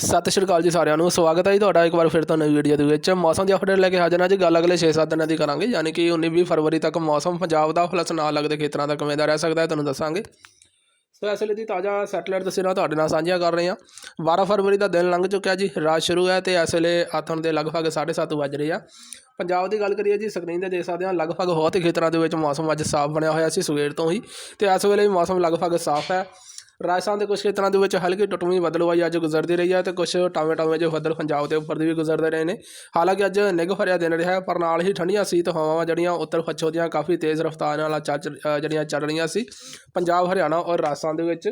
ਸਤਿ ਸ਼੍ਰੀ ਅਕਾਲ ਜੀ ਸਾਰਿਆਂ ਨੂੰ, ਸਵਾਗਤ ਹੈ ਜੀ ਤੁਹਾਡਾ ਇੱਕ ਵਾਰ ਫਿਰ ਤੋਂ ਨਵੀਂ ਵੀਡੀਓ ਦੇ ਵਿੱਚ। ਮੌਸਮ ਦੀ ਅਪਡੇਟ ਲੈ ਕੇ ਹਾਜ਼ਰ ਹਾਂ ਜੀ, ਗੱਲ ਅਗਲੇ 6-7 ਦਿਨਾਂ ਦੀ ਕਰਾਂਗੇ, ਯਾਨੀ ਕਿ 19-20 ਫਰਵਰੀ ਤੱਕ ਮੌਸਮ ਪੰਜਾਬ ਦਾ ਪਲਸ ਨਾਲ ਲੱਗਦੇ ਖੇਤਰਾਂ ਦਾ ਕਿਵੇਂ ਦਾ ਰਹਿ ਸਕਦਾ ਹੈ ਤੁਹਾਨੂੰ ਦੱਸਾਂਗੇ। ਸੋ ਇਸ ਵੇਲੇ ਦੀ ਤਾਜ਼ਾ ਸੈਟਲਾਈਟ ਤਸਵੀਰਾਂ ਤੁਹਾਡੇ ਨਾਲ ਸਾਂਝੀਆਂ ਕਰ ਰਹੇ ਹਾਂ। 12 ਫਰਵਰੀ ਦਾ ਦਿਨ ਲੰਘ ਚੁੱਕਿਆ ਜੀ, ਰਾਤ ਸ਼ੁਰੂ ਹੈ ਤੇ ਇਸ ਵੇਲੇ ਆਥਣ ਦੇ ਲਗਭਗ 7:30 ਵੱਜ ਰਹੇ ਆ। ਪੰਜਾਬ ਦੀ ਗੱਲ ਕਰੀਏ ਜੀ ਸਕਰੀਨ ਤੇ ਦੇਖ ਸਕਦੇ ਹਾਂ, ਲਗਭਗ ਬਹੁਤ ਹੀ ਖੇਤਰਾਂ ਦੇ ਵਿੱਚ ਮੌਸਮ ਅੱਜ ਸਾਫ਼ ਬਣਿਆ ਹੋਇਆ ਸੀ ਸਵੇਰ ਤੋਂ ਹੀ, ਤੇ ਇਸ ਵੇਲੇ ਵੀ ਮੌਸਮ ਲਗਭਗ ਸਾਫ਼ ਹੈ। ਰਾਜਸਥਾਨ ਦੇ ਕੁਝ ਖੇਤਰਾਂ ਦੇ ਵਿੱਚ ਹਲਕੀ ਟੁੱਟਵੀਂ ਬਦਲਵਾਈ ਅੱਜ ਗੁਜ਼ਰਦੀ ਰਹੀ ਹੈ ਤੇ ਕੁਝ ਟਾਵੇਂ ਟਾਵੇਂ ਜਿਹੇ ਬੱਦਲ ਪੰਜਾਬ ਦੇ ਉੱਪਰ ਦੀ ਵੀ ਗੁਜ਼ਰਦੇ ਰਹੇ ਨੇ। ਹਾਲਾਂਕਿ ਅੱਜ ਨਿੱਘ ਭਰਿਆ ਦਿਨ ਰਿਹਾ ਪਰ ਨਾਲ ਹੀ ਠੰਡੀਆਂ ਸੀਤ ਹਵਾਵਾਂ ਜਿਹੜੀਆਂ ਉੱਤਰ ਪੱਛਮ ਦੀਆਂ ਕਾਫੀ ਤੇਜ਼ ਰਫ਼ਤਾਰ ਨਾਲ ਚੱਲ ਅ, ਜਿਹੜੀਆਂ ਚੱਲ ਰਹੀਆਂ ਸੀ ਪੰਜਾਬ ਹਰਿਆਣਾ ਔਰ ਰਾਜਸਥਾਨ ਦੇ ਵਿੱਚ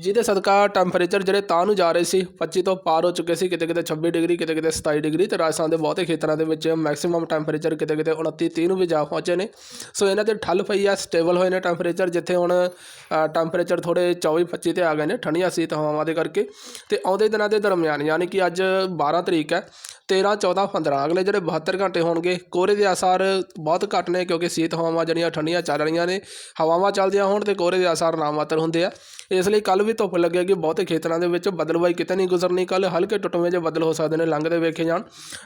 ਜਿਹਦੇ ਸਦਕਾ ਟੈਂਪਰੇਚਰ ਜਿਹੜੇ ਤਾਂ ਨੂੰ ਜਾ ਰਹੇ ਸੀ 25 ਤੋਂ ਪਾਰ ਹੋ ਚੁੱਕੇ ਸੀ, ਕਿਤੇ ਕਿਤੇ 26 ਡਿਗਰੀ, ਕਿਤੇ ਕਿਤੇ 27 ਡਿਗਰੀ ਤੇ ਰਾਜਸਥਾਨ ਦੇ ਬਹੁਤੇ ਖੇਤਰਾਂ ਦੇ ਵਿੱਚ ਮੈਕਸਿਮਮ ਟੈਂਪਰੇਚਰ ਕਿਤੇ ਕਿਤੇ 29 30 ਨੂੰ ਵੀ ਜਾ ਪਹੁੰਚੇ ਨੇ। ਸੋ ਇਹਨਾਂ ਤੇ ਠੱਲ ਪਈ ਆ ਸਟੇਬਲ ਹੋਏ ਨੇ ਟੈਂਪਰੇਚਰ ਜਿੱਥੇ ਹੁਣ ਟੈਂਪਰੇਚਰ ਥੋੜੇ 24 25 ਤੇ ਆ ਗਏ ਨੇ, ਠੰਡੀਆਂ ਸੀਤ ਹਵਾਵਾਂ ਦੇ ਕਰਕੇ। ਤੇ ਆਉਂਦੇ ਦਿਨਾਂ ਦੇ ਦਰਮਿਆਨ, ਯਾਨੀ ਕਿ ਅੱਜ 12 ਤਰੀਕ ਹੈ 13 14 15 ਅਗਲੇ ਜਿਹੜੇ 72 ਘੰਟੇ ਹੋਣਗੇ ਕੋਹਰੇ ਦੇ ਆਸਾਰ ਬਹੁਤ ਘੱਟ ਨੇ ਕਿਉਂਕਿ ਸੀਤ ਹਵਾਵਾਂ ਜਿਹੜੀਆਂ ਠੰਡੀਆਂ ਚੱਲ ਰਹੀਆਂ ਨੇ ਹਵਾਵਾਂ ਚੱਲਦੀਆਂ ਹੋਣ ਤੇ ਕੋਹਰੇ ਦੇ ਆਸਾਰ ਨਾਮਾਤਰ ਹੁੰਦੇ ਆ। ਇਸ ਲਈ ਕੱਲ ਵੀ ਧੁੱਪ ਲੱਗੇਗੀ ਬਹੁਤੇ ਖੇਤਰਾਂ ਦੇ ਵਿੱਚ ਬਦਲਵਾਈ ਕਿਤੇ ਨਹੀਂ ਗੁਜ਼ਰਨੀ ਕੱਲ ਹਲਕੇ ਟੁੱਟਵੇਂ ਜਿਹੇ ਬਦਲ ਹੋ ਸਕਦੇ ਨੇ ਲੰਘਦੇ ਵੇਖੇ ਜਾਣ।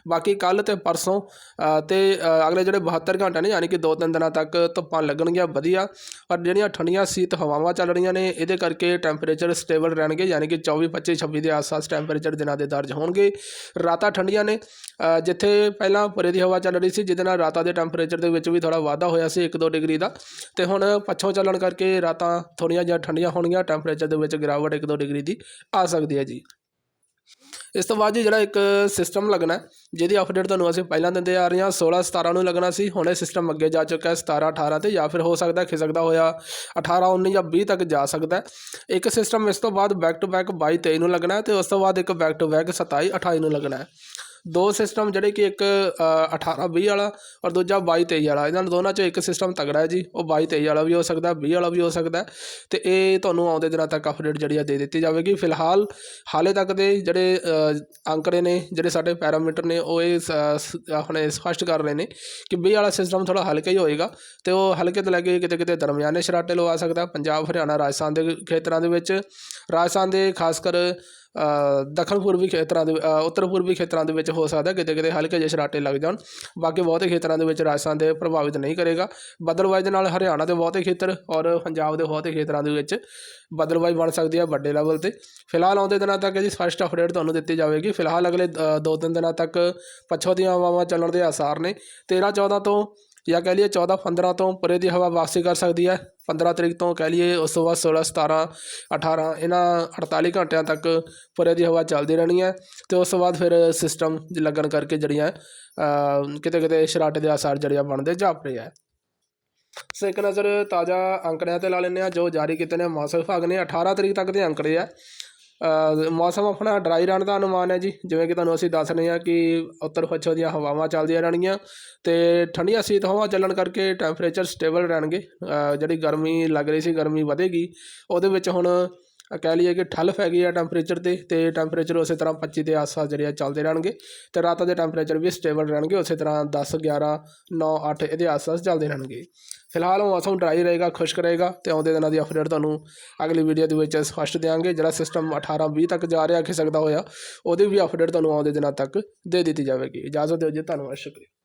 ਬਾਕੀ ਕੱਲ ਤੇ ਪਰਸੋਂ ਅ, ਤੇ ਅਗਲੇ ਜਿਹੜੇ 72 ਘੰਟੇ ਨੇ ਯਾਨੀ ਕਿ 2-3 ਦਿਨਾਂ ਤੱਕ ਧੁੱਪਾਂ ਲੱਗਣਗੀਆਂ ਵਧੀਆ। ਪਰ ਜਿਹੜੀਆਂ ਠੰਡੀਆਂ ਸੀਤ ਹਵਾਵਾਂ ਚੱਲ ਰਹੀਆਂ ਨੇ ਇਹਦੇ ਕਰਕੇ ਟੈਂਪਰੇਚਰ ਸਟੇਬਲ ਰਹਿਣਗੇ ਯਾਨੀ ਕਿ 24 25 26 ਦੇ ਆਸ-ਪਾਸ ਟੈਂਪਰੇਚਰ ਦਿਨਾਂ ਦੇ ਦਰਜ ਹੋਣਗੇ। ਰਾਤਾਂ ਠੰਡੀਆਂ ਨੇ ਅ, ਜਿੱਥੇ ਪਹਿਲਾਂ ਪਰੇ ਦੀ ਹਵਾ ਚੱਲ ਰਹੀ ਸੀ ਜਿਹਦੇ ਨਾਲ ਰਾਤਾਂ ਦੇ ਟੈਂਪਰੇਚਰ ਦੇ ਵਿੱਚ ਵੀ ਥੋੜਾ ਵਾਧਾ ਹੋਇਆ ਸੀ 1-2 ਡਿਗਰੀ ਦਾ। ਤੇ ਹੁਣ ਪੱਛੋਂ ਚੱਲਣ ਕਰਕੇ ਰਾਤਾਂ ਥੋੜੀਆਂ ਜਿਹਾ ਠੰਡੀਆਂ ਹੋਣਗੀਆਂ ਟੈਂਪਰੇਚਰ ਦੇ ਵਿੱਚ ਗਿਰਾਵਟ 1-2 ਡਿਗਰੀ ਦੀ ਆ ਸਕਦੀ ਹੈ ਜੀ। ਇਸ ਤੋਂ ਬਾਅਦ ਜੀ ਜਿਹੜਾ ਇੱਕ ਸਿਸਟਮ ਲੱਗਣਾ ਜਿਹਦੀ ਅਪਡੇਟ ਤੁਹਾਨੂੰ ਅਸੀਂ ਪਹਿਲਾਂ ਦਿੰਦੇ ਆ ਰਹੇ ਹਾਂ 16 17 ਨੂੰ ਲੱਗਣਾ ਸੀ ਹੁਣ ਇਹ ਸਿਸਟਮ ਅੱਗੇ ਜਾ ਚੁੱਕਾ ਹੈ 17 18 ਤੇ ਜਾਂ ਫਿਰ ਹੋ ਸਕਦਾ ਖਿਸਕਦਾ ਹੋਇਆ 18 19 ਜਾਂ 20 ਤੱਕ ਜਾ ਸਕਦਾ ਹੈ। ਇੱਕ ਸਿਸਟਮ ਇਸ ਤੋਂ ਬਾਅਦ ਬੈਕ ਟੂ ਬੈਕ 22 23 ਨੂੰ ਲੱਗਣਾ ਹੈ ਤੇ ਉਸ ਤੋਂ ਬਾਅਦ ਇੱਕ ਬੈਕ ਟੂ ਬੈਕ 27 28 ਨੂੰ ਲੱਗਣਾ ਹੈ। ਦੋ ਸਿਸਟਮ ਜਿਹੜੇ ਕਿ ਇੱਕ ਅ, 18 20 ਵਾਲਾ ਔਰ ਦੂਜਾ 22 23 ਵਾਲਾ। ਇਹਨਾਂ ਦੋਨਾਂ ਚੋਂ ਇੱਕ ਸਿਸਟਮ ਤਗੜਾ ਹੈ ਜੀ। ਉਹ 22 23 ਵਾਲਾ ਵੀ ਹੋ ਸਕਦਾ 20 ਵਾਲਾ ਵੀ ਹੋ ਸਕਦਾ ਹੈ। ਤੇ ਇਹ ਤੁਹਾਨੂੰ ਆਉਂਦੇ ਦਿਨਾਂ ਤੱਕ ਅਪਡੇਟ ਜਿਹੜੀ ਆ ਦੇ ਦਿੱਤੀ ਜਾਵੇਗੀ। ਫਿਲਹਾਲ ਹਾਲੇ ਤੱਕ ਦੇ ਜਿਹੜੇ ਅੰਕੜੇ ਨੇ ਜਿਹੜੇ ਸਾਡੇ ਪੈਰਾਮੀਟਰ ਨੇ ਉਹ ਇਹ ਸ- ਆਪਣੇ ਸਪਸ਼ਟ ਕਰ ਰਹੇ ਨੇ ਕਿ 20 ਵਾਲਾ ਸਿਸਟਮ ਥੋੜਾ ਹਲਕਾ ਹੀ ਹੋਏਗਾ ਤੇ ਉਹ ਹਲਕੇ ਤੋਂ ਲੈ ਕੇ ਕਿਤੇ ਕਿਤੇ ਦਰਮਿਆਨੇ ਸ਼ਰਾਟੇ ਲਵਾ ਸਕਦਾ ਪੰਜਾਬ ਹਰਿਆਣਾ ਰਾਜਸਥਾਨ ਦੇ ਖੇਤਰਾਂ ਦੇ ਵਿੱਚ। ਰਾਜਸਥਾਨ ਦੇ ਖਾਸ ਕਰ ਦੱਖਣ ਪੂਰਬੀ ਖੇਤਰਾਂ ਦੇ ਉੱਤਰ ਪੂਰਬੀ ਖੇਤਰਾਂ ਦੇ ਵਿੱਚ ਹੋ ਸਕਦਾ ਕਿਤੇ ਕਿਤੇ ਹਲਕੇ ਜਿਹੇ ਸ਼ਰਾਟੇ ਲੱਗ ਜਾਣ। ਬਾਕੀ ਬਹੁਤੇ ਖੇਤਰਾਂ ਦੇ ਵਿੱਚ ਰਾਜਸਥਾਨ ਦੇ ਪ੍ਰਭਾਵਿਤ ਨਹੀਂ ਕਰੇਗਾ। ਬੱਦਲਵਾਈ ਦੇ ਨਾਲ ਹਰਿਆਣਾ ਦੇ ਬਹੁਤੇ ਖੇਤਰ ਔਰ ਪੰਜਾਬ ਦੇ ਬਹੁਤੇ ਖੇਤਰਾਂ ਦੇ ਵਿੱਚ ਬੱਦਲਵਾਈ ਬਣ ਸਕਦੀ ਹੈ ਵੱਡੇ ਲੈਵਲ ਤੇ। ਫਿਲਹਾਲ ਆਉਂਦੇ ਦਿਨਾਂ ਤੱਕ ਇਹਦੀ ਫਸਟ ਅਪਡੇਟ ਤੁਹਾਨੂੰ ਦਿੱਤੀ ਜਾਵੇਗੀ। ਫਿਲਹਾਲ ਅਗਲੇ ਅ, ਦੋ ਤਿੰਨ ਦਿਨਾਂ ਤੱਕ ਪੱਛੋ ਦੀਆਂ ਹਵਾਵਾਂ ਚੱਲਣ ਦੇ ਆਸਾਰ ਨੇ। 13 14 ਤੋਂ ਜਾਂ ਕਹਿ ਲਈਏ 14 15 ਤੋਂ ਪਰੇ ਦੀ ਹਵਾ ਵਾਪਸੀ ਕਰ ਸਕਦੀ ਹੈ। 15 ਤਰੀਕ ਤੋਂ ਕਹਿ ਲਈਏ ਉਸ ਤੋਂ ਬਾਅਦ 16 17 18 ਇਹਨਾਂ 48 ਘੰਟਿਆਂ ਤੱਕ ਪਰੇ ਦੀ ਹਵਾ ਚੱਲਦੀ ਰਹਿਣੀ ਹੈ ਤੇ ਉਸ ਤੋਂ ਬਾਅਦ ਫਿਰ ਸਿਸਟਮ ਲੱਗਣ ਕਰਕੇ ਜਿਹੜੀਆਂ ਕਿਤੇ ਕਿਤੇ ਸ਼ਰਾਟੇ ਦੇ ਆਸਾਰ ਜਿਹੜੀਆਂ ਬਣਦੇ ਜਾਪ ਰਹੇ ਆ। ਸੋ ਇੱਕ ਨਜ਼ਰ ਤਾਜ਼ਾ ਅੰਕੜਿਆਂ ਤੇ ਲਾ ਲੈਂਦੇ ਆ ਜੋ ਜਾਰੀ ਕੀਤੇ ਨੇ ਮੌਸਮ ਵਿਭਾਗ ਨੇ 18 ਤਰੀਕ ਤੱਕ ਦੇ ਅੰਕੜੇ ਆ। ਮੌਸਮ ਆਪਣਾ ਡਰਾਈ ਰਹਿਣ ਦਾ ਅਨੁਮਾਨ ਹੈ ਜੀ। ਜਿਵੇਂ ਕਿ ਤੁਹਾਨੂੰ ਅਸੀਂ ਦੱਸ ਰਹੇ ਹਾਂ ਕਿ ਉੱਤਰ ਪੱਛਮ ਦੀਆਂ ਹਵਾਵਾਂ ਚੱਲਦੀਆਂ ਰਹਿਣਗੀਆਂ ਤੇ ਠੰਡੀਆਂ ਸੀਤ ਹਵਾ ਚੱਲਣ ਕਰਕੇ ਟੈਂਪਰੇਚਰ ਸਟੇਬਲ ਰਹਿਣਗੇ। ਜਿਹੜੀ ਗਰਮੀ ਲੱਗ ਰਹੀ ਸੀ, ਗਰਮੀ ਵਧੇਗੀ, ਉਹਦੇ ਵਿੱਚ ਹੁਣ ਕਹਿ ਲਈਏ ਕਿ ਠੱਲ ਹੈਗੀ ਆ ਟੈਂਪਰੇਚਰ ਤੇ ਤੇ ਟੈਂਪਰੇਚਰ ਉਸੇ ਤਰ੍ਹਾਂ 25 ਦੇ ਆਸ-ਪਾਸ ਜਿਹੜੇ ਆ ਚੱਲਦੇ ਰਹਿਣਗੇ ਤੇ ਰਾਤਾਂ ਦੇ ਟੈਂਪਰੇਚਰ ਵੀ ਸਟੇਬਲ ਰਹਿਣਗੇ, ਉਸੇ ਤਰ੍ਹਾਂ 10 11 9 8 ਇਹਦੇ ਆਸ-ਪਾਸ ਚੱਲਦੇ ਰਹਿਣਗੇ। ਫਿਲਹਾਲ ਮੌਸਮ ਡਰਾਈ ਰਹੇਗਾ, ਖੁਸ਼ਕ ਰਹੇਗਾ ਤੇ ਆਉਂਦੇ ਦਿਨਾਂ ਦੀ ਅਪਡੇਟ ਤੁਹਾਨੂੰ ਅਗਲੀ ਵੀਡੀਓ ਦੇ ਵਿੱਚ ਸਪਸ਼ਟ ਦੇਵਾਂਗੇ ਜਿਹੜਾ ਸਿਸਟਮ 18 20 ਤੱਕ ਜਾ ਰਿਹਾ, ਖਿਸਕਦਾ ਹੋਇਆ, ਉਹਦੀ ਵੀ ਅਪਡੇਟ ਤੁਹਾਨੂੰ ਆਉਂਦੇ ਦਿਨਾਂ ਤੱਕ ਦੇ ਦਿੱਤੀ ਜਾਵੇਗੀ। ਇਜਾਜ਼ਤ ਦਿਓ ਜੀ, ਧੰਨਵਾਦ, ਸ਼ੁਕਰੀਆ।